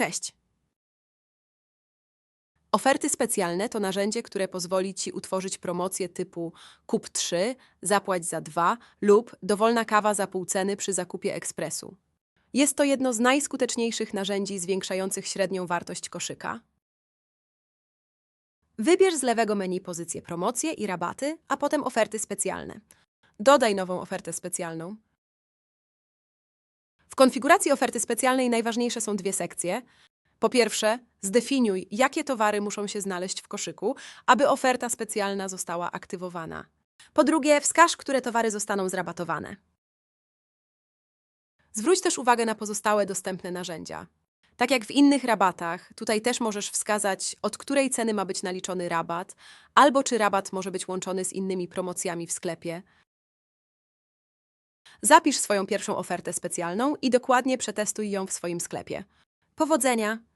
Cześć! Oferty specjalne to narzędzie, które pozwoli Ci utworzyć promocje typu kup 3, zapłać za 2 lub dowolna kawa za pół ceny przy zakupie ekspresu. Jest to jedno z najskuteczniejszych narzędzi zwiększających średnią wartość koszyka. Wybierz z lewego menu pozycję promocje i rabaty, a potem oferty specjalne. Dodaj nową ofertę specjalną. Konfiguracji oferty specjalnej najważniejsze są dwie sekcje. Po pierwsze, zdefiniuj, jakie towary muszą się znaleźć w koszyku, aby oferta specjalna została aktywowana. Po drugie, wskaż, które towary zostaną zrabatowane. Zwróć też uwagę na pozostałe dostępne narzędzia. Tak jak w innych rabatach, tutaj też możesz wskazać, od której ceny ma być naliczony rabat, albo czy rabat może być łączony z innymi promocjami w sklepie. Zapisz swoją pierwszą ofertę specjalną i dokładnie przetestuj ją w swoim sklepie. Powodzenia!